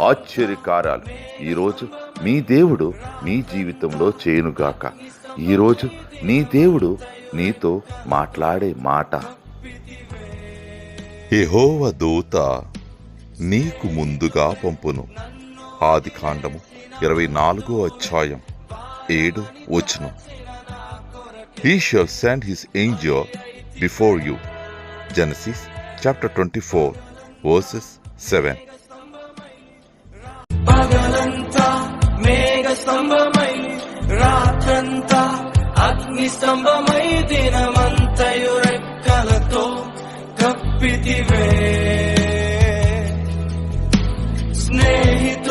ఆశ్చర్యకారాలు. ఈరోజు మీ దేవుడు నీ జీవితంలో చేయనుగాక. ఈరోజు నీ దేవుడు నీతో మాట్లాడే మాట. ఎహోవ దూత నీకు ముందుగా పంపును. ఆది కాండము ఇరవై నాలుగో అధ్యాయం ఏడు వచనం. He shall send his angel before you Genesis chapter twenty four verses seven न्ता मेघस्तभमयि रात्रन्ता अग्निस्तभमयि दिनमन्त्रयोर करो कपिति वे।